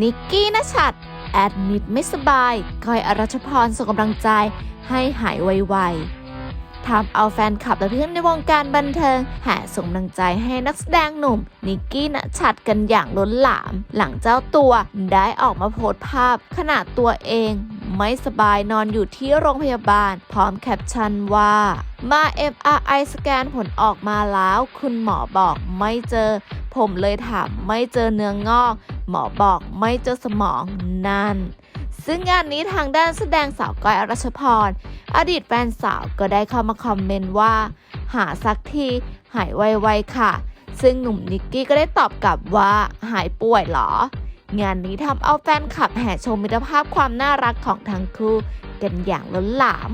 นิกกี้นชัด แอดมิดไม่สบายก้อยอรัชพรส่งกำลังใจให้หายไวๆทำเอาแฟนคลับและเพื่อนในวงการบันเทิงแห่ส่งกำลังใจให้นักแสดงหนุ่ม นิกกี้นชัดกันอย่างล้นหลาม หลังเจ้าตัวได้ออกมาโพสต์ภาพ ขณะตัวเองไม่สบายนอนอยู่ที่โรงพยาบาล พร้อมแคปชั่นว่ามา MRI สแกนผลออกมาแล้ว คุณหมอบอกไม่เจอ ผมเลยถามไม่เจอเนื้องงอก หมอบอกไม่เจอสมองนั่น ซึ่งงานนี้ทางด้านแสดงสาวก้อยอรัชพร อดีตแฟนสาวก็ได้เข้ามาคอมเมนต์ว่า หาสักทีหายไวๆค่ะ ซึ่งหนุ่มนิกกี้ก็ได้ตอบกลับว่าหายป่วยเหรอ งานนี้ทำเอาแฟนคลับแห่ชมมิตรภาพความน่ารักของทั้งคู่กันอย่างล้นหลาม